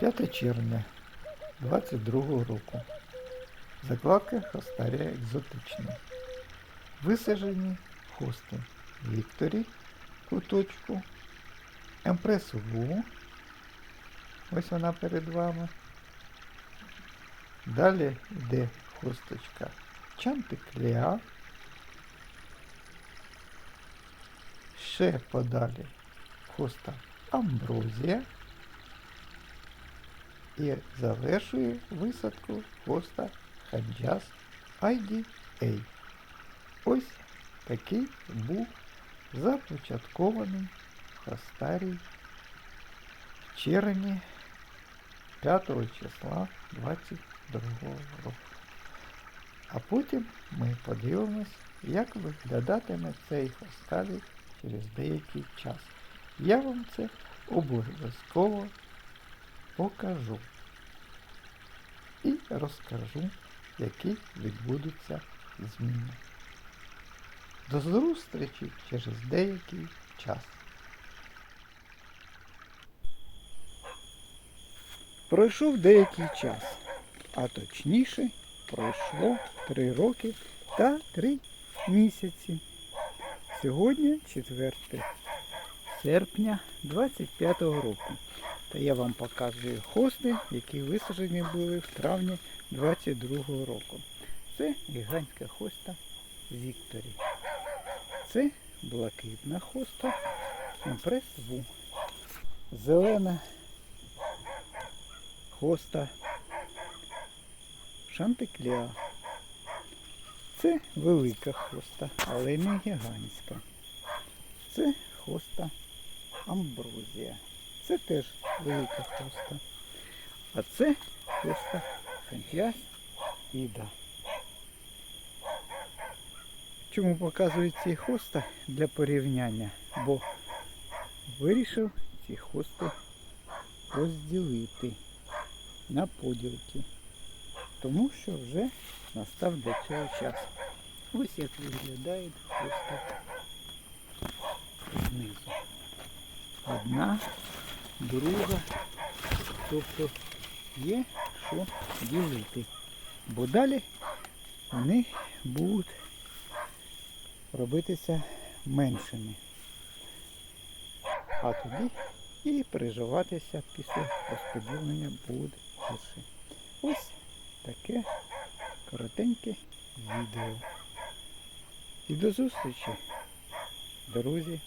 5 червня 22 року. Закладка Хостарія екзотична. Висаджені хости Вікторі куточку, Емпресу Ву. Ось вона перед вами. Далі йде хосточка Чантиклеа. Ще подалі хоста Амброзія. І завершує висадку хоста Хаджас IDA. Ось такий був започаткований хостарій в червні 5 числа 22 року. А потім ми подивимось, як виглядатиме цей хостарій через деякий час. Я вам це обов'язково покажу і розкажу, які відбудуться зміни. До зустрічі через деякий час. Пройшов деякий час, а точніше пройшло 3 роки та 3 місяці. Сьогодні 4 серпня 25-го року. Та я вам показую хости, які висаджені були в травні 22-го року. Це гігантська хоста Вікторі. Це блакитна хоста Емпрес Ву. Зелена хоста Шантиклеа. Це велика хоста, але не гігантська. Це хоста Амброзія. Це теж велика хоста. А це хоста Іда. Чому показую ці хоста для порівняння? Бо вирішив ці хости розділити на поділки. Тому що вже настав для цього час. Ось як виглядає хоста знизу. Одна, друга. Тобто є що ділити. Бо далі вони будуть робитися меншими. А тоді і переживатися після розподілення буде гірше. Ось таке коротеньке відео. І до зустрічі, друзі!